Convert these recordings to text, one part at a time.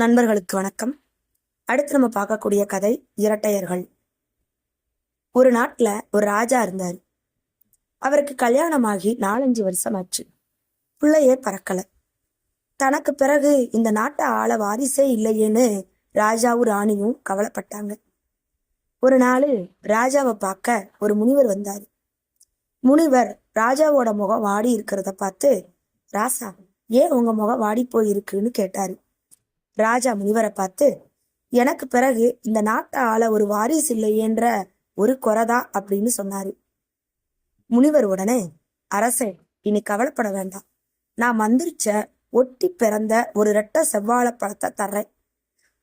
நண்பர்களுக்கு வணக்கம். அடுத்து நம்ம பார்க்கக்கூடிய கதை இரட்டையர்கள். ஒரு நாட்டில் ஒரு ராஜா இருந்தார். அவருக்கு கல்யாணமாகி நாலஞ்சு வருஷம் ஆச்சு பிள்ளையே பறக்கல. தனக்கு பிறகு இந்த நாட்டை ஆள வாரிசே இல்லையேன்னு ராஜாவும் ராணியும் கவலைப்பட்டாங்க. ஒரு நாள் ராஜாவை பார்க்க ஒரு முனிவர் வந்தார். முனிவர் ராஜாவோட முகம் வாடி இருக்கிறத பார்த்து ராசா ஏன் உங்க முகம் வாடி போயிருக்குன்னு கேட்டாரு. ராஜா முனிவரை பார்த்து எனக்கு பிறகு இந்த நாட்டை ஆள ஒரு வாரிசு இல்லையேன்ற ஒரு குறைதா? அப்படின்னு சொன்னாரு. முனிவர் உடனே அரசே இனி கவலைப்பட வேண்டாம். நான் மந்திரிச்ச ஒட்டி பிறந்த ஒரு ரெட்டை செவ்வாழை பழத்தை தர்றேன்.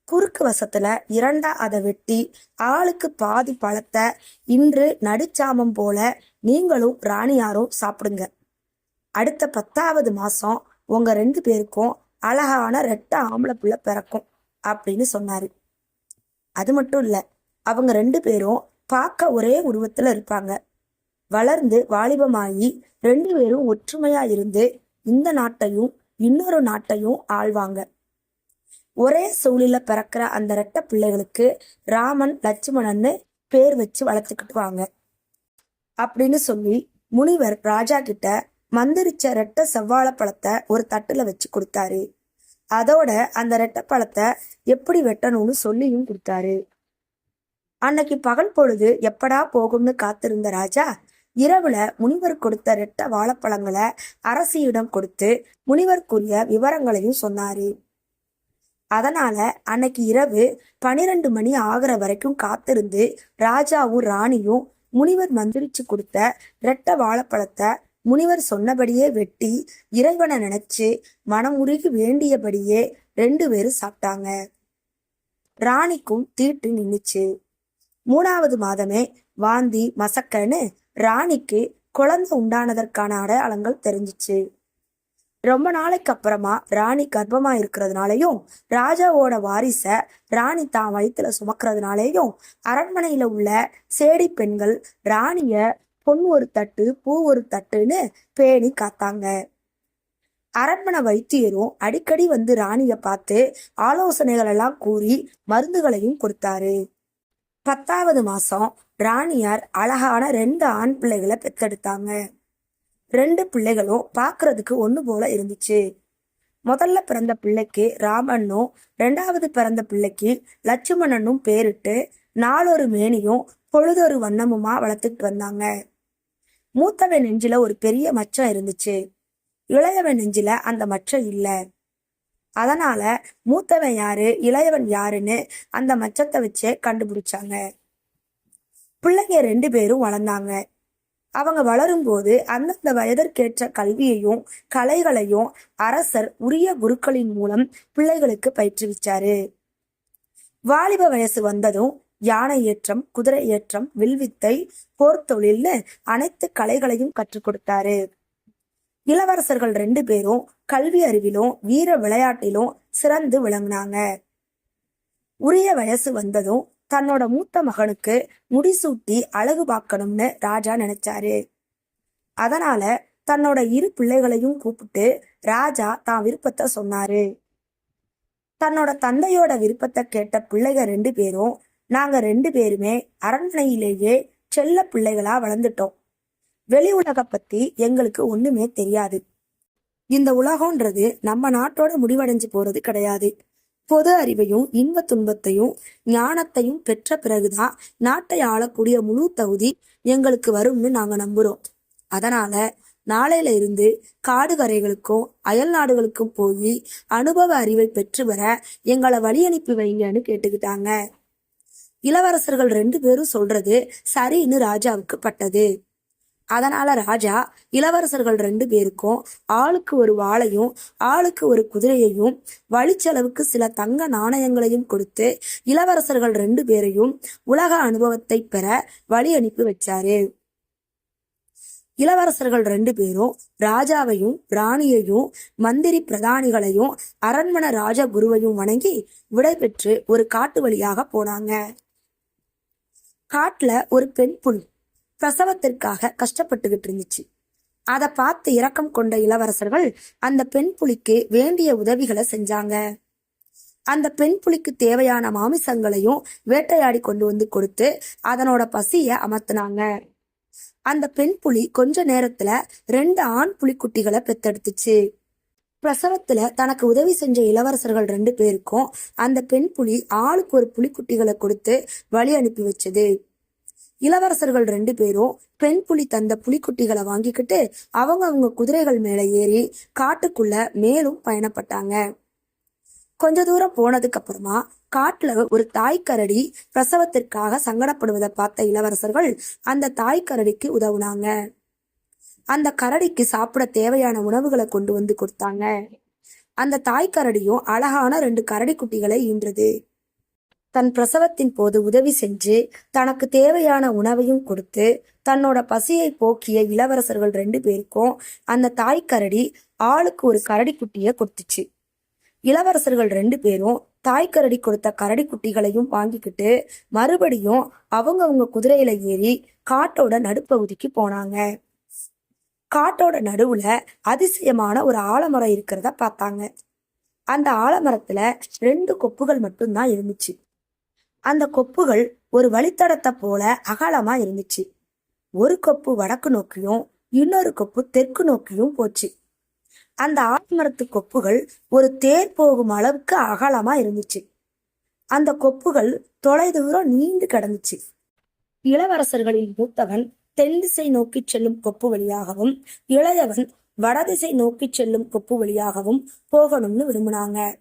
குறுக்கு வசத்துல இரண்டா அதை வெட்டி ஆளுக்கு பாதி பழத்தை இன்று நடுச்சாமம் போல நீங்களும் ராணியாரும் சாப்பிடுங்க. அடுத்த பத்தாவது மாசம் உங்க ரெண்டு பேருக்கும் அழகான ரெட்ட ஆம்பளை புள்ள பிறக்கும் அப்படின்னு சொன்னாரு. அது மட்டும் இல்லை அவங்க ரெண்டு பேரும் பார்க்க ஒரே உருவத்தில் இருப்பாங்க. வளர்ந்து வாலிபமாகி ரெண்டு பேரும் ஒற்றுமையா இருந்து இந்த நாட்டையும் இன்னொரு நாட்டையும் ஆள்வாங்க. ஒரே சூழலில் பிறக்கிற அந்த ரெட்ட பிள்ளைகளுக்கு ராமன் லட்சுமணன்னு பேர் வச்சு வளர்த்துக்கிட்டு வாங்க அப்படின்னு சொல்லி முனிவர் ராஜா கிட்ட மந்திரிச்ச ரெட்ட செவ்வாழை பழத்தை ஒரு தட்டுல வச்சு கொடுத்தாரு. அதோட அந்த ரெட்டை பழத்தை எப்படி வெட்டணும்னு சொல்லியும் கொடுத்தாரு. அன்னைக்கு பகல் பொழுது எப்படா போகும்னு காத்திருந்த ராஜா இரவுல முனிவர் கொடுத்த ரெட்ட வாழைப்பழங்களை அரசியிடம் கொடுத்து முனிவருக்குரிய விவரங்களையும் சொன்னாரு. அதனால அன்னைக்கு இரவு பனிரெண்டு மணி ஆகிற வரைக்கும் காத்திருந்து ராஜாவும் ராணியும் முனிவர் மந்திரிச்சு கொடுத்த ரெட்ட வாழைப்பழத்தை முனிவர் சொன்னபடியே வெட்டி இறைவனை நினைச்சு உருகி வேண்டியபடியே ரெண்டு பேரும் சாப்பிட்டாங்க. ராணிக்கும் தீட்டு நின்னுச்சு. மூணாவது மாதமே வாந்தி மசக்கன்னு ராணிக்கு குழந்தை உண்டானதற்கான அடையாளங்கள் தெரிஞ்சிச்சு. ரொம்ப நாளைக்கு அப்புறமா ராணி கர்ப்பமா இருக்கிறதுனாலையும் ராஜாவோட வாரிச ராணி தான் வயிற்றுல சுமக்கிறதுனாலேயும் அரண்மனையில உள்ள சேடி பெண்கள் ராணிய பொன் ஒரு தட்டு பூ ஒரு தட்டுன்னு பேணி காத்தாங்க. அரண்மனை வைத்தியரும் அடிக்கடி வந்து ராணிய பார்த்து ஆலோசனைகள் எல்லாம் கூறி மருந்துகளையும் கொடுத்தாரு. பத்தாவது மாசம் ராணியார் அழகான ரெண்டு ஆண் பிள்ளைகளை பெத்தெடுத்தாங்க ரெண்டு பிள்ளைகளும் பாக்குறதுக்கு ஒண்ணு போல இருந்துச்சு. முதல்ல பிறந்த பிள்ளைக்கு ராமண்ணும் ரெண்டாவது பிறந்த பிள்ளைக்கு லட்சுமணனும் பேரிட்டு நாளொரு மேனியும் பொழுதொரு வண்ணமுமா வளர்த்துக்கிட்டு வந்தாங்க. மூத்தவன் நெஞ்சில ஒரு பெரிய மச்சம் இருந்துச்சு. இளையவன் நெஞ்சில அந்த மச்சம் இல்ல. அதனால மூத்தவன் யாரு இளையவன் யாருன்னு அந்த மச்சத்தை வச்சே கண்டுபிடிச்சாங்க. பிள்ளைங்க ரெண்டு பேரும் வளர்ந்தாங்க. அவங்க வளரும் போது அந்தந்த வயதிற்கேற்ற கல்வியையும் கலைகளையும் அரசர் உரிய குருக்களின் மூலம் பிள்ளைகளுக்கு பயிற்றுவிச்சாரு. வாலிப வயசு வந்ததும் யானை ஏற்றம் குதிரை ஏற்றம் வில்வித்தை போர்த்தொழில்னு அனைத்து கலைகளையும் கற்றுக் கொடுத்தாரு. இளவரசர்கள் ரெண்டு பேரும் கல்வி அறிவிலும் வீர விளையாட்டிலும் சிறந்து விளங்குனாங்க. உரிய வயசு வந்ததும் தன்னோட மூத்த மகனுக்கு முடிசூட்டி அழகு பார்க்கணும்னு ராஜா நினைச்சாரு. அதனால தன்னோட இரு பிள்ளைகளையும் கூப்பிட்டு ராஜா தான் விருப்பத்தை சொன்னாரு. தன்னோட தந்தையோட விருப்பத்தை கேட்ட பிள்ளைக ரெண்டு பேரும் நாங்க ரெண்டு பேருமே அரண்மனையிலேயே செல்ல பிள்ளைகளா வளர்ந்துட்டோம். வெளி உலக பத்தி எங்களுக்கு ஒண்ணுமே தெரியாது. இந்த உலகம்ன்றது நம்ம நாட்டோட முடிவடைஞ்சு போறது கிடையாது. பொது அறிவையும் இன்ப துன்பத்தையும் ஞானத்தையும் பெற்ற பிறகுதான் நாட்டை ஆளக்கூடிய முழு தகுதி எங்களுக்கு வரும்னு நாங்க நம்புறோம். அதனால நாளையில இருந்து காடுகரைகளுக்கும் அயல் நாடுகளுக்கும் போய் அனுபவ அறிவை பெற்று வர எங்களை வழி அனுப்பி வைங்கன்னு கேட்டுக்கிட்டாங்க. இளவரசர்கள் ரெண்டு பேரும் சொல்றது சரின்னு ராஜாவுக்கு பட்டது. அதனால ராஜா இளவரசர்கள் ரெண்டு பேருக்கும் ஆளுக்கு ஒரு வாளையும் ஆளுக்கு ஒரு குதிரையையும் வழிச்செலவுக்கு சில தங்க நாணயங்களையும் கொடுத்து இளவரசர்கள் ரெண்டு பேரையும் உலக அனுபவத்தை பெற வழி அனுப்பி வச்சாரு. இளவரசர்கள் ரெண்டு பேரும் ராஜாவையும் ராணியையும் மந்திரி பிரதானிகளையும் அரண்மனை ராஜகுருவையும் வணங்கி விடைபெற்று ஒரு காட்டு வழியாக போனாங்க. காட்டுல ஒரு பெண் புலி பிரசவத்திற்காக கஷ்டப்பட்டுக்கிட்டு இருந்துச்சு. அதை பார்த்து இரக்கம் கொண்ட இளவரசர்கள் அந்த பெண் புலிக்கு வேண்டிய உதவிகளை செஞ்சாங்க. அந்த பெண் புலிக்கு தேவையான மாமிசங்களையும் வேட்டையாடி கொண்டு வந்து கொடுத்து அதனோட பசிய அமர்த்தினாங்க அந்த பெண் புலி கொஞ்ச நேரத்துல ரெண்டு ஆண் புலிக்குட்டிகளை பெத்தெடுத்துச்சு. பிரசவத்துல தனக்கு உதவி செஞ்ச இளவரசர்கள் ரெண்டு பேருக்கும் அந்த பெண் புலி ஆளுக்கு ஒரு புலிக்குட்டிகளை கொடுத்து வழி அனுப்பி வச்சது. இளவரசர்கள் ரெண்டு பேரும் பெண் புலி தந்த புலிக்குட்டிகளை வாங்கிக்கிட்டு அவங்க அவங்க குதிரைகள் மேல ஏறி காட்டுக்குள்ள மேலும் பயணப்பட்டாங்க. கொஞ்ச தூரம் போனதுக்கு அப்புறமா காட்டுல ஒரு தாய்க்கரடி பிரசவத்திற்காக சங்கடப்படுவதை பார்த்த இளவரசர்கள் அந்த தாய்க்கரடிக்கு உதவுனாங்க. அந்த கரடிக்கு சாப்பிட தேவையான உணவுகளை கொண்டு வந்து கொடுத்தாங்க. அந்த தாய் கரடியும் அழகான ரெண்டு கரடி குட்டிகளை ஈன்றது. தன் பிரசவத்தின் போது உதவி செஞ்சு தனக்கு தேவையான உணவையும் கொடுத்து தன்னோட பசியை போக்கிய இளவரசர்கள் ரெண்டு பேருக்கும் அந்த தாய் கரடி ஆளுக்கு ஒரு கரடி குட்டிய கொடுத்துச்சு. இளவரசர்கள் ரெண்டு பேரும் தாய் கரடி கொடுத்த கரடி குட்டிகளையும் வாங்கிக்கிட்டு மறுபடியும் அவங்கவுங்க குதிரையில ஏறி காட்டோட நடுப்பகுதிக்கு போனாங்க. காட்டோட நடுவுல அதிசயமான ஒரு ஆலமரம் இருக்கிறத பார்த்தாங்க. அந்த ஆலமரத்துல ரெண்டு கொப்புகள் மட்டும்தான் இருந்துச்சு. அந்த கொப்புகள் ஒரு வழித்தடத்தை போல அகலமா இருந்துச்சு. ஒரு கொப்பு வடக்கு நோக்கியும் இன்னொரு கொப்பு தெற்கு நோக்கியும் போச்சு. அந்த ஆலமரத்து கொப்புகள் ஒரு தேர் போகும் அளவுக்கு அகலமா இருந்துச்சு. அந்த கொப்புகள் தொலைதூரம் நீண்டு கிடந்துச்சு. இளவரசர்களின் மூத்தவன் தென் திசை நோக்கி செல்லும் கொப்பு வழியாகவும் இளையவன் வடதிசை நோக்கி செல்லும் கொப்பு வழியாகவும் போகணும்னு விரும்பினாங்க.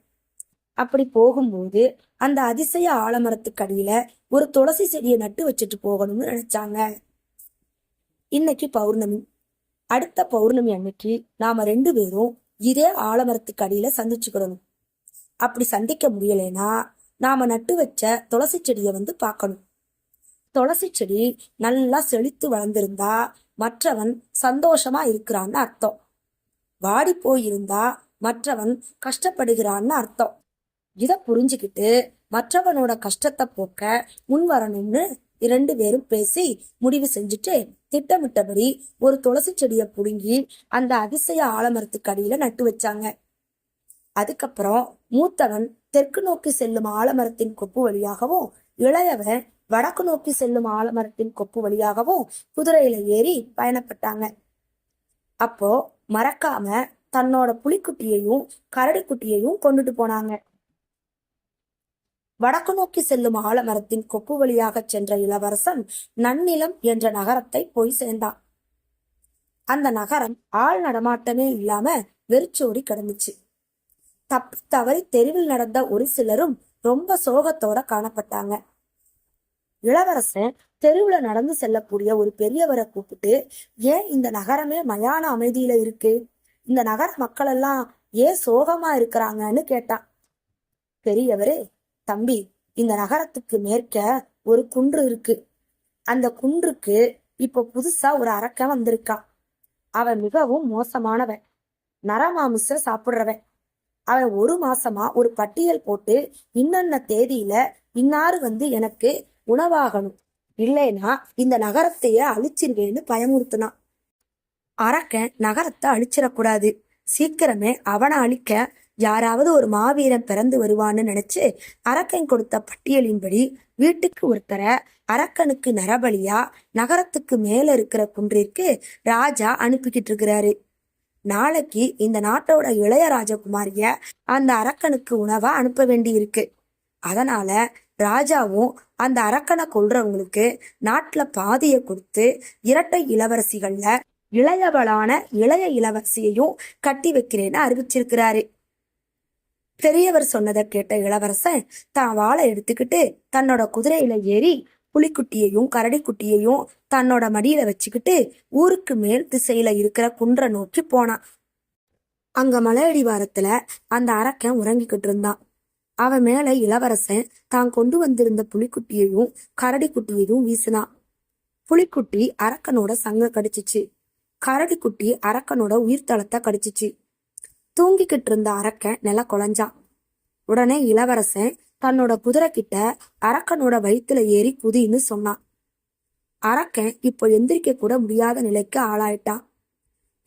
அப்படி போகும்போது அந்த அதிசய ஆலமரத்துக்கு அடியில ஒரு துளசி செடியை நட்டு வச்சுட்டு போகணும்னு நினைச்சாங்க. இன்னைக்கு பௌர்ணமி. அடுத்த பௌர்ணமி அன்னைக்கு நாம ரெண்டு பேரும் இதே ஆலமரத்துக்கு அடியில சந்திச்சுக்கிடணும். அப்படி சந்திக்க முடியலைன்னா நாம நட்டு வச்ச துளசி செடியை வந்து பார்க்கணும். துளசி செடி நல்லா செழித்து வளர்ந்திருந்தா மற்றவன் சந்தோஷமா இருக்கிறான்னு அர்த்தம். வாடி போயிருந்தா மற்றவன் கஷ்டப்படுகிறான்னு அர்த்தம். இத புரிஞ்சுக்கிட்டு மற்றவனோட கஷ்டத்தை போக்க முன் வரணும்னு இரண்டு பேரும் பேசி முடிவு செஞ்சுட்டு திட்டமிட்டபடி ஒரு துளசி செடியை புடுங்கி அந்த அதிசய ஆலமரத்துக்கு அடியில நட்டு வச்சாங்க. அதுக்கப்புறம் மூத்தவன் தெற்கு நோக்கி செல்லும் ஆலமரத்தின் கொப்பு வழியாகவும் இளையவன் வடக்கு நோக்கி செல்லும் ஆலமரத்தின் கொப்பு வழியாகவும் குதிரையில ஏறி பயணப்பட்டாங்க. அப்போ மறக்காம தன்னோட புலிக்குட்டியையும் கரடிக்குட்டியையும் கொண்டுட்டு போனாங்க. வடக்கு நோக்கி செல்லும் ஆலமரத்தின் கொப்பு வழியாக சென்ற இளவரசன் நன்னிலம் என்ற நகரத்தை போய் சேர்ந்தான். அந்த நகரம் ஆள் நடமாட்டமே இல்லாம வெறிச்சோடி கிடந்துச்சு. தப்பு தவறி தெருவில் நடந்த ஒரு சிலரும் ரொம்ப சோகத்தோட காணப்பட்டாங்க. இளவரசன் தெருவுல நடந்து செல்லக்கூடிய ஒரு பெரியவரை கூப்பிட்டு ஏன் இந்த நகரமே மயான அமைதியில இருக்கு? இந்த நகர மக்கள் எல்லாம் ஏன் சோகமா இருக்கிறாங்கன்னு கேட்டான் பெரியவரே தம்பி இந்த நகரத்துக்கு மேற்க ஒரு குன்று இருக்கு. அந்த குன்றுக்கு இப்ப புதுசா ஒரு அரக்க வந்திருக்கான். அவன் மிகவும் மோசமானவன். நரமாமிச சாப்பிடுறவன். அவன் ஒரு மாசமா ஒரு பட்டியல் போட்டு இன்னென்ன தேதியில இன்னாரு வந்து எனக்கு உணவாகணும். இல்லைனா இந்த நகரத்தையே அழிச்சிருவேன்னு பயமுறுத்தினான் அரக்கன் நகரத்தை அழிச்சிடக்கூடாது. சீக்கிரமே அவனை அழிக்க யாராவது ஒரு மாவீரன் பிறந்து வருவான்னு நினைச்சு அரக்கன் கொடுத்த பட்டியலின்படி வீட்டுக்கு ஒருத்தரை அரக்கனுக்கு நரபலியா நகரத்துக்கு மேல இருக்கிற குன்றிற்கு ராஜா அனுப்பிக்கிட்டு இருக்கிறாரு. நாளைக்கு இந்த நாட்டோட இளைய ராஜகுமாரிய அந்த அரக்கனுக்கு உணவா அனுப்ப வேண்டி இருக்கு அதனால ராஜாவும் அந்த அரக்கனை கொள்றவங்களுக்கு நாட்டுல பாதியை கொடுத்து இரட்டை இளவரசிகள்ல இளையவளான இளைய இளவரசியையும் கட்டி வைக்கிறேன்னு அறிவிச்சிருக்கிறாரு. பெரியவர் சொன்னதை கேட்ட இளவரசன் தான் வாழை எடுத்துக்கிட்டு தன்னோட குதிரையில ஏறி புலிக்குட்டியையும் கரடிக்குட்டியையும் தன்னோட மடியில வச்சுக்கிட்டு ஊருக்கு மேல் திசையில இருக்கிற குன்றை நோக்கி போனான். அங்க மலையடிவாரத்துல அந்த அரக்கன் உறங்கிக்கிட்டு இருந்தான். அவன் மேல இளவரசன் தான் கொண்டு வந்திருந்த புலிக்குட்டியையும் கரடிக்குட்டியையும் வீசினான். புலிக்குட்டி அரக்கனோட சங்க கடிச்சிச்சு. கரடிக்குட்டி அரக்கனோட உயிர்த்தளத்தை கடிச்சிச்சு. தூங்கிக்கிட்டு இருந்த அரக்கன் நில குழஞ்சான் உடனே இளவரசன் தன்னோட குதிரை கிட்ட அரக்கனோட வயிற்றுல ஏறி குதின்னு சொன்னான். அரக்கன் இப்போ எந்திரிக்க கூட முடியாத நிலைக்கு ஆளாயிட்டான்.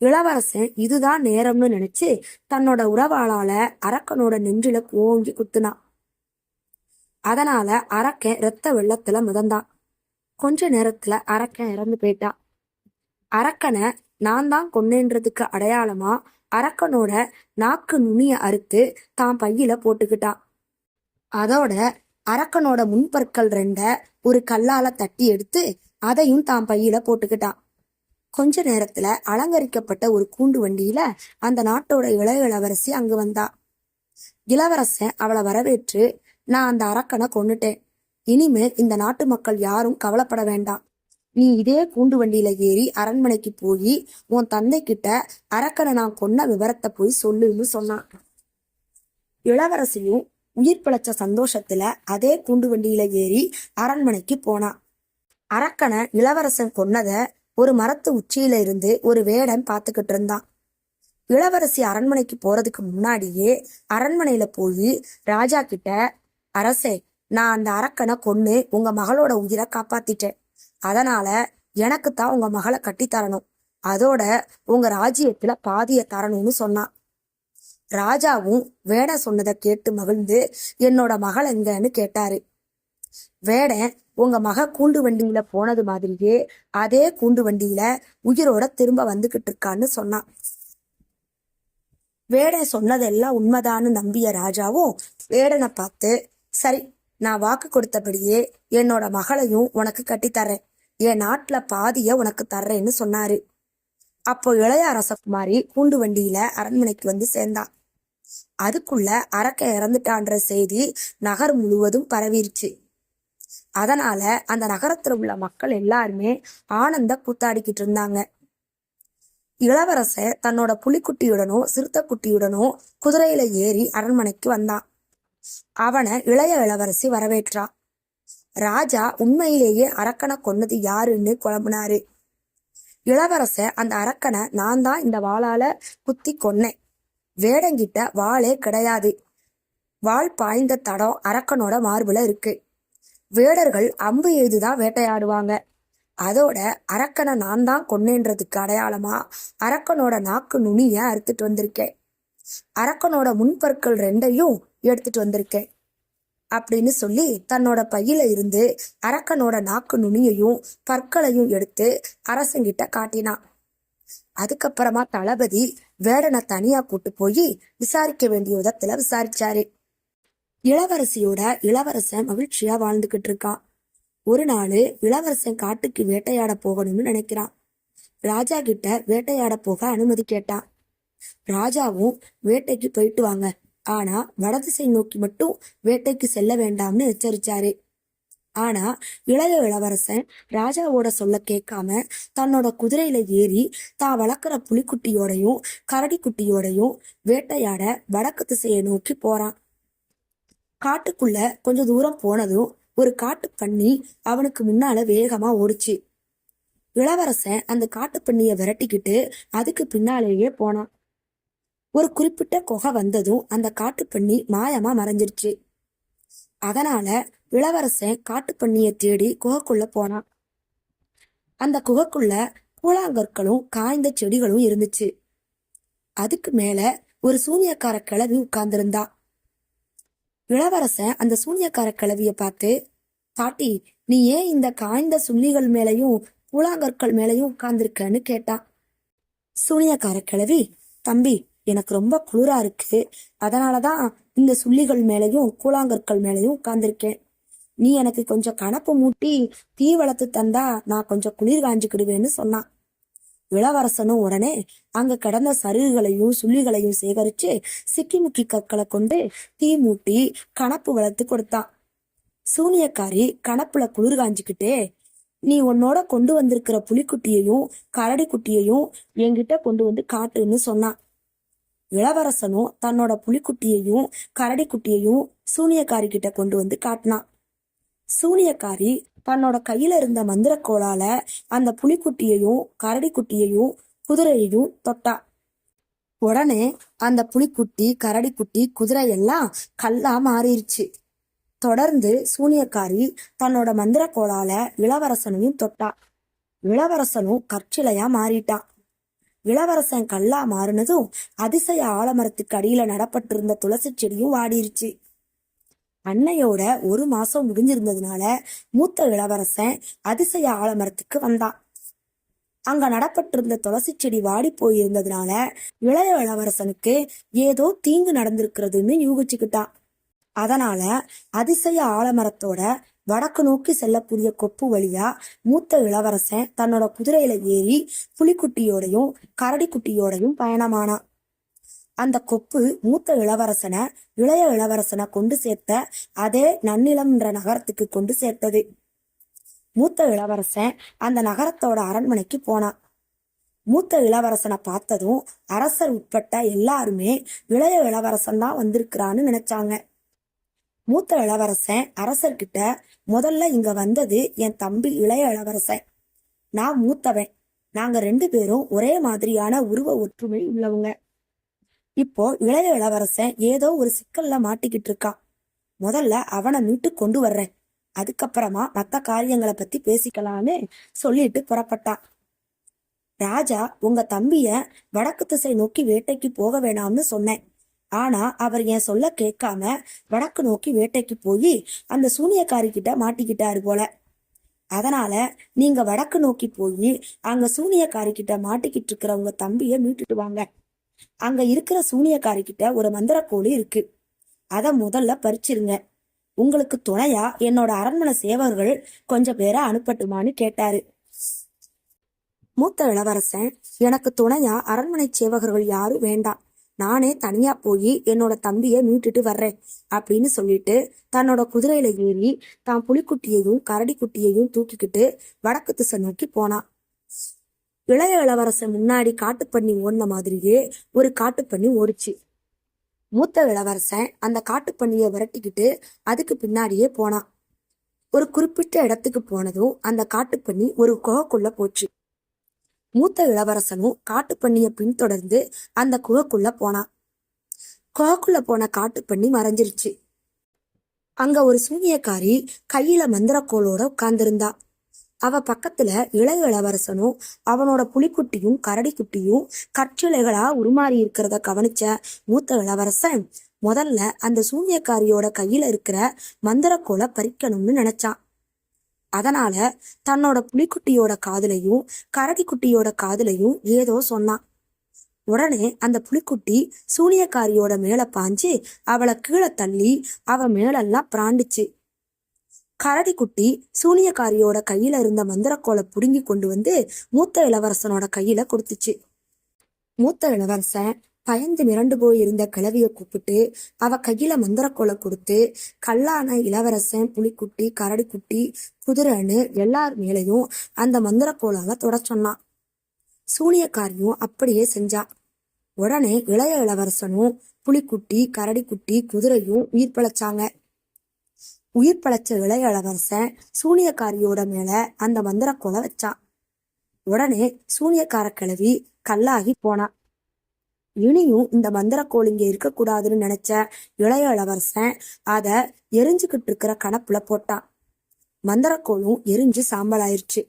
இளவரசன் இதுதான் நேரம்னு நினைச்சு தன்னோட உறவாளால அரக்கனோட நெஞ்சில ஓங்கி குத்துனான் அதனால அரக்கன் ரத்த வெள்ளத்துல மிதந்தான். கொஞ்ச நேரத்துல அரக்கன் இறந்து போயிட்டான் அரக்கனை நான் தான் கொன்னேன்றதுக்கு அடையாளமா அரக்கனோட நாக்கு நுனிய அறுத்து தான் பையில போட்டுக்கிட்டான் அதோட அரக்கனோட முன்பற்கள் ரெண்ட ஒரு கல்லால தட்டி எடுத்து அதையும் தான் பையில போட்டுக்கிட்டான் கொஞ்ச நேரத்துல அலங்கரிக்கப்பட்ட ஒரு கூண்டு வண்டியில அந்த நாட்டோட இளைய இளவரசி அங்கு வந்தா. இளவரசன் அவளை வரவேற்று நான் அந்த அரக்கனை கொண்டுட்டேன் இனிமே இந்த நாட்டு மக்கள் யாரும் கவலைப்பட வேண்டாம் நீ இதே கூண்டு வண்டியில ஏறி அரண்மனைக்கு போய் உன் தந்தை கிட்ட அரக்கனை நான் கொன்ன விவரத்தை போய் சொல்லுன்னு சொன்னான் இளவரசியும் உயிர் பிழைச்ச சந்தோஷத்துல அதே கூண்டு வண்டியில ஏறி அரண்மனைக்கு போனான் அரக்கனை இளவரசன் கொன்னத ஒரு மரத்து உச்சியில இருந்து ஒரு வேடன் பார்த்துக்கிட்டு இருந்தான். இளவரசி அரண்மனைக்கு போறதுக்கு முன்னாடியே அரண்மனையில போய் ராஜா கிட்ட அரசே நான் அந்த அரக்கனை கொன்னு உங்க மகளோட உயிரை காப்பாத்திட்டேன். அதனால எனக்கு தான் உங்க மகளை கட்டி தரணும். அதோட உங்க ராஜ்யத்துல பாதிய தரணும்னு சொன்னான். ராஜாவும் வேட சொன்னதை கேட்டு மகிழ்ந்து என்னோட மகள் எங்கன்னு கேட்டாரு. வேடன் உங்க மக கூண்டு வண்டியில போனது மாதிரியே அதே கூண்டு வண்டியில உயிரோட திரும்ப வந்துகிட்டு இருக்கான்னு சொன்னான். வேடன் சொன்னதெல்லாம் உண்மைதான்னு நம்பிய ராஜாவும் வேடனை பார்த்து சரி நான் வாக்கு கொடுத்தபடியே என்னோட மகளையும் உனக்கு கட்டித்தர்றேன் என் நாட்டுல பாதிய உனக்கு தர்றேன்னு சொன்னாரு அப்போ இளைய அரசகுமாரி கூண்டு வண்டியில அரண்மனைக்கு வந்து சேர்ந்தான். அதுக்குள்ள அரக்க இறந்துட்டான்ற செய்தி நகர் முழுவதும் பரவிருச்சு. அதனால அந்த நகரத்துல உள்ள மக்கள் எல்லாருமே ஆனந்த கூத்தாடிக்கிட்டு இருந்தாங்க. இளவரசர் தன்னோட புலிக்குட்டியுடனும் சிறுத்தைக்குட்டியுடனும் குதிரையில ஏறி அரண்மனைக்கு வந்தான். அவனை இளைய இளவரசி வரவேற்றா. ராஜா உண்மையிலேயே அரக்கனை கொன்னது யாருன்னு குழம்புனாரு. இளவரசன் அந்த அரக்கனை நான் தான் இந்த வாளால குத்தி கொன்னேன். வேடங்கிட்ட வாளே கிடையாது. வாள் பாய்ந்த தடம் அரக்கனோட மார்புல இருக்கு. வேடர்கள் அம்பு எய்துதான் வேட்டையாடுவாங்க. அதோட அரக்கனை நான் தான் கொன்னேன்றதுக்கு அடையாளமா? அரக்கனோட நாக்கு நுனிய அறுத்துட்டு வந்திருக்கேன். அரக்கனோட முன்பற்கள் ரெண்டையும் எடுத்துட்டு வந்திருக்கேன். அப்படின்னு சொல்லி தன்னோட பையில இருந்து அரக்கனோட நாக்கு நுனியையும் பற்களையும் எடுத்து அரசங்கிட்ட காட்டினான். அதுக்கப்புறமா தளபதி வேடனை தனியா கூட்டு போய் விசாரிக்க வேண்டிய விதத்துல விசாரிச்சாரு. இளவரசியோட இளவரசன் மகிழ்ச்சியா வாழ்ந்துகிட்டு இருக்கான் ஒரு நாள் இளவரசன் காட்டுக்கு வேட்டையாட போகணும்னு நினைக்கிறான். ராஜா கிட்ட வேட்டையாட போக அனுமதி கேட்டான் ராஜாவும் வேட்டைக்கு போயிட்டு வாங்க. ஆனா வடதிசை நோக்கி மட்டும் வேட்டைக்கு செல்ல வேண்டாம்னு எச்சரிச்சாரு. ஆனா இளைய இளவரசன் ராஜாவோட சொல்ல கேட்காம தன்னோட குதிரையில ஏறி தான் வளர்க்குற புலிக்குட்டியோடையும் கரடி குட்டியோடையும் வேட்டையாட வடக்கு திசையை நோக்கி போறான். காட்டுக்குள்ள கொஞ்ச தூரம் போனதும் ஒரு காட்டு பண்ணி அவனுக்கு முன்னால வேகமா ஓடுச்சு. இளவரசன் அந்த காட்டு பண்ணிய விரட்டிக்கிட்டு அதுக்கு பின்னாலேயே போனான். ஒரு குறிப்பிட்ட குகை வந்ததும் அந்த காட்டு பண்ணி மாயமா மறைஞ்சிருச்சு. அதனால இளவரசன் காட்டு பண்ணிய தேடி குகைக்குள்ள போனான். அந்த குகைக்குள்ள கூழாங்கற்களும் காய்ந்த செடிகளும் இருந்துச்சு. அதுக்கு மேல ஒரு சூனியக்கார கிளவி உட்கார்ந்திருந்தா. இளவரசன் அந்த சூனியக்கார கிளவிய பார்த்து பாட்டி நீ ஏன் இந்த காய்ந்த சுள்ளிகள் மேலையும் கூழாங்கற்கள் மேலையும் உட்கார்ந்துருக்கன்னு கேட்டான் சூனியக்கார கிளவி தம்பி எனக்கு ரொம்ப குளிரா இருக்கு. அதனாலதான் இந்த சுள்ளிகள் மேலையும் கூழாங்கற்கள் மேலையும் உட்கார்ந்துருக்கேன். நீ எனக்கு கொஞ்சம் கணப்பு மூட்டி தீ வளர்த்து தந்தா நான் கொஞ்சம் குளிர் காஞ்சுக்கிடுவேன்னு சொன்னான். இளவரசனும் உடனே அங்க கிடந்த சருகுகளையும் சுள்ளிகளையும் சேகரிச்சு சிக்கிமுக்கி கற்களை கொண்டு தீ மூட்டி கணப்பு வளர்த்து கொடுத்தான் சூனியக்காரி கணப்புல குளிர் காஞ்சிக்கிட்டே நீ உன்னோட கொண்டு வந்திருக்கிற புலிக்குட்டியையும் கரடி குட்டியையும் என்கிட்ட கொண்டு வந்து காட்டுன்னு சொன்னான் இளவரசனும் தன்னோட புலிக்குட்டியையும் கரடி குட்டியையும் சூனியக்காரி கிட்ட கொண்டு வந்து காட்டினான் சூனியக்காரி தன்னோட கையில இருந்த மந்திரக்கோளால அந்த புலிக்குட்டியையும் கரடி குட்டியையும் குதிரையையும் தொட்டா. உடனே அந்த புலிக்குட்டி கரடி குட்டி குதிரை எல்லாம் கல்லா மாறிடுச்சு தொடர்ந்து சூனியக்காரி தன்னோட மந்திரக்கோளால இளவரசனையும் தொட்டா. இளவரசனும் கற்சிலையா மாறிட்டான் இளவரசன் கல்லா மாறினதும் அதிசய ஆலமரத்துக்கு அடியில நடப்பட்டிருந்த துளசி செடியும் வாடிருச்சு. அன்னையோட ஒரு மாசம் முடிஞ்சிருந்ததுனால மூத்த இளவரசன் அதிசய ஆலமரத்துக்கு வந்தான். அங்க நடப்பட்டிருந்த துளசி செடி வாடி போயிருந்ததுனால இளைய இளவரசனுக்கு ஏதோ தீங்கு நடந்திருக்கிறதுன்னு யூகிச்சுக்கிட்டான். அதனால அதிசய ஆலமரத்தோட வடக்கு நோக்கி செல்லக்கூடிய கொப்பு வழியா மூத்த இளவரசன் தன்னோட குதிரையில ஏறி புலிக்குட்டியோடையும் கரடிக்குட்டியோடையும் பயணமானான். அந்த கொப்பு மூத்த இளவரசனை இளைய இளவரசனை கொண்டு சேர்த்த அதே நன்னிலம்ன்ற நகரத்துக்கு கொண்டு சேர்த்தது. மூத்த இளவரசன் அந்த நகரத்தோட அரண்மனைக்கு போனான். மூத்த இளவரசனை பார்த்ததும் அரசர் உட்பட்ட எல்லாருமே இளைய இளவரசன் தான் வந்திருக்கிறான்னு நினைச்சாங்க. மூத்த இளவரசன் அரசர்கிட்ட முதல்ல இங்க வந்தது என் தம்பி இளைய இளவரசன். நான் மூத்தவன். நாங்க ரெண்டு பேரும் ஒரே மாதிரியான உருவ ஒற்றுமை உள்ளவங்க. இப்போ இளைய இளவரசன் ஏதோ ஒரு சிக்கல்ல மாட்டிக்கிட்டு இருக்கான் முதல்ல அவனை மீட்டு கொண்டு வர்றேன். அதுக்கப்புறமா மத்த காரியங்களை பத்தி பேசிக்கலான்னு சொல்லிட்டு புறப்பட்டான் ராஜா உங்க தம்பிய வடக்கு திசை நோக்கி வேட்டைக்கு போக வேணாம்னு சொன்னேன். ஆனா அவர் என் சொல்ல கேட்காம வடக்கு நோக்கி வேட்டைக்கு போய் அந்த சூனியக்காரி கிட்ட மாட்டிக்கிட்டாரு போல. அதனால நீங்க வடக்கு நோக்கி போய் அங்க சூனியக்காரி கிட்ட மாட்டிக்கிட்டு இருக்கிற உங்க தம்பிய மீட்டுட்டு வாங்க. அங்க இருக்கிற சூனியக்காரி கிட்ட ஒரு மந்திரக்கோழி இருக்கு. அத முதல்ல பறிச்சிருங்க. உங்களுக்கு துணையா என்னோட அரண்மனை சேவர்கள் கொஞ்சம் பேரை அனுப்பட்டுமான்னு கேட்டாரு. மூத்த இளவரசன் எனக்கு துணையா அரண்மனை சேவகர்கள் யாரும் வேண்டாம் நானே தனியா போய் என்னோட தம்பிய மீட்டுட்டு வர்றேன் அப்படின்னு சொல்லிட்டு தன்னோட குதிரையில ஏறி தான் புலிக்குட்டியையும் கரடி குட்டியையும் தூக்கிக்கிட்டு வடக்கு திசை நோக்கி போனான். இளைய இளவரசன் முன்னாடி காட்டுப்பண்ணி ஓடின மாதிரியே ஒரு காட்டுப்பண்ணி ஓடிச்சு. மூத்த இளவரசன் அந்த காட்டுப்பண்ணிய விரட்டிக்கிட்டு அதுக்கு பின்னாடியே போனான். ஒரு குறிப்பிட்ட இடத்துக்கு போனதும் அந்த காட்டுப்பண்ணி ஒரு குகைக்குள்ள போச்சு. மூத்த இளவரசனும் காட்டுப்பண்ணிய பின்தொடர்ந்து அந்த குகைக்குள்ள போனான். குகைக்குள்ள போன காட்டுப்பண்ணி மறைஞ்சிருச்சு. அங்க ஒரு சூனியக்காரி கையில மந்திரக்கோளோட உட்கார்ந்திருந்தா. அவ பக்கத்துல இளைய இளவரசனும் அவனோட புலிக்குட்டியும் கரடிக்குட்டியும் கற்சிலைகளா உருமாறி இருக்கிறத கவனிச்ச மூத்த இளவரசன் முதல்ல அந்த சூன்யக்காரியோட கையில இருக்கிற மந்திரக்கோலை பறிக்கணும்னு நினைச்சான். அதனால தன்னோட புலிக்குட்டியோட காதுலையும் கரடிக்குட்டியோட காதுலையும் ஏதோ சொன்னான். உடனே அந்த புலிக்குட்டி சூனியக்காரியோட மேல பாஞ்சு அவளை கீழே தள்ளி அவ மேலெல்லாம் பிராண்டுச்சு. கரடி குட்டி சூனியக்காரியோட கையில இருந்த மந்திரக்கோலை புடுங்கி கொண்டு வந்து மூத்த இளவரசனோட கையில கொடுத்துச்சு. மூத்த இளவரசன் பயந்து மிரண்டு போய் இருந்த கிளவிய கூப்பிட்டு அவ கையில மந்திரக்கோலை கொடுத்து கல்லான இளவரசன் புலிக்குட்டி கரடிக்குட்டி குதிரைன்னு எல்லார் மேலையும் அந்த மந்திரக்கோளால தொட சொன்னான் சூனியக்காரியும் அப்படியே செஞ்சா. உடனே இளைய இளவரசனும் புலிக்குட்டி கரடிக்குட்டி குதிரையும் உயிர் பிழைச்சாங்க. உயிர் பழச்ச இளைய இளவரசன் சூனியக்காரியோட மேல அந்த மந்திரக்கோலை வச்சான். உடனே சூனியக்கார கிழவி கல்லாகி போனான் இனியும் இந்த மந்திரக்கோள் இங்க இருக்கக்கூடாதுன்னு நினைச்ச இளைய இளவரசன் அத எரிஞ்சுக்கிட்டு இருக்கிற கணப்புல போட்டான். மந்திரக்கோளும் எரிஞ்சு சாம்பல் ஆயிடுச்சு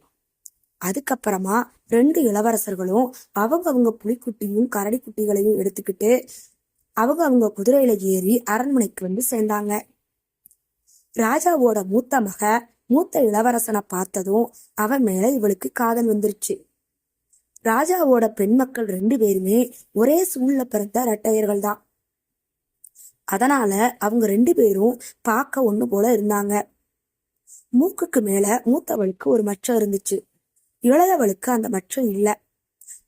அதுக்கப்புறமா ரெண்டு இளவரசர்களும் அவங்க அவங்க புலிக்குட்டியும் கரடி குட்டிகளையும் எடுத்துக்கிட்டு அவங்க அவங்க குதிரையில ஏறி அரண்மனைக்கு வந்து சேர்ந்தாங்க. ராஜாவோட மூத்த மக மூத்த இளவரசனை பார்த்ததும் அவன் மேல இவளுக்கு காதல் வந்துருச்சு. ராஜாவோட பெண் மக்கள் ரெண்டு பேருமே ஒரே சூழ்ல பிறந்த ரெட்டையர்கள் தான். அதனால அவங்க ரெண்டு பேரும் பார்க்க ஒண்ணு போல இருந்தாங்க. மூக்குக்கு மேல மூத்தவளுக்கு ஒரு மச்சம் இருந்துச்சு. இளையவளுக்கு அந்த மச்சம் இல்லை.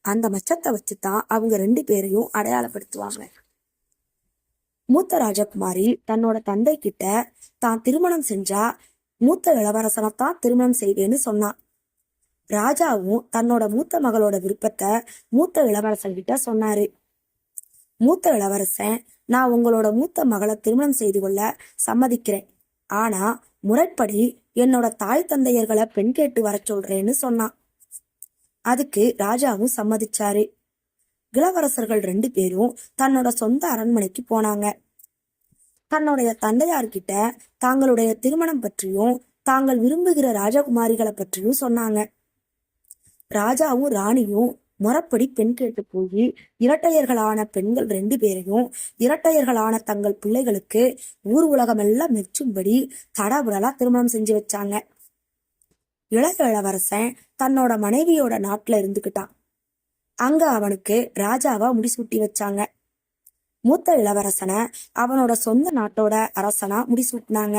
அந்த மச்சத்தை வச்சுதான் அவங்க ரெண்டு பேரையும் அடையாளப்படுத்துவாங்க. மூத்த ராஜகுமாரி தன்னோட தந்தை கிட்ட தான் திருமணம் செஞ்சா மூத்த இளவரசனைத்தான் திருமணம் செய்வேன்னு சொன்னான் ராஜாவும் தன்னோட மூத்த மகளோட விருப்பத்தை மூத்த இளவரசன் கிட்ட சொன்னாரு. மூத்த இளவரசன் நான் உங்களோட மூத்த மகளை திருமணம் செய்து கொள்ள சம்மதிக்கிறேன். ஆனா முறைப்படி என்னோட தாய் தந்தையர்களை பெண் கேட்டு வர சொல்றேன்னு சொன்னான். அதுக்கு ராஜாவும் சம்மதிச்சாரு. இளவரசர்கள் ரெண்டு பேரும் தன்னோட சொந்த அரண்மனைக்கு போனாங்க. தன்னுடைய தந்தையார்கிட்ட தாங்களுடைய திருமணம் பற்றியும் தாங்கள் விரும்புகிற ராஜகுமாரிகளை பற்றியும் சொன்னாங்க. ராஜாவும் ராணியும் முறப்படி பெண் கேட்டு போய் இரட்டையர்களான பெண்கள் ரெண்டு பேரையும் இரட்டையர்களான தங்கள் பிள்ளைகளுக்கு ஊர் உலகமெல்லாம் மெச்சும்படி தடபுடலா திருமணம் செஞ்சு வச்சாங்க. இளைய இளவரசன் தன்னோட மனைவியோட நாட்டுல இருந்துக்கிட்டான். அங்க அவனுக்கு ராஜாவா முடிசூட்டி வச்சாங்க. மூத்த இளவரசனை அவனோட சொந்த நாட்டோட அரசனா முடிசூட்டினாங்க.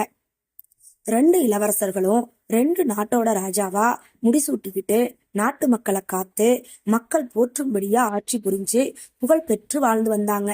ரெண்டு இளவரசர்களும் ரெண்டு நாட்டோட ராஜாவா முடிசூட்டிக்கிட்டு நாட்டு மக்களை காத்து மக்கள் போற்றும்படியா ஆட்சி புரிஞ்சு புகழ் பெற்று வாழ்ந்து வந்தாங்க.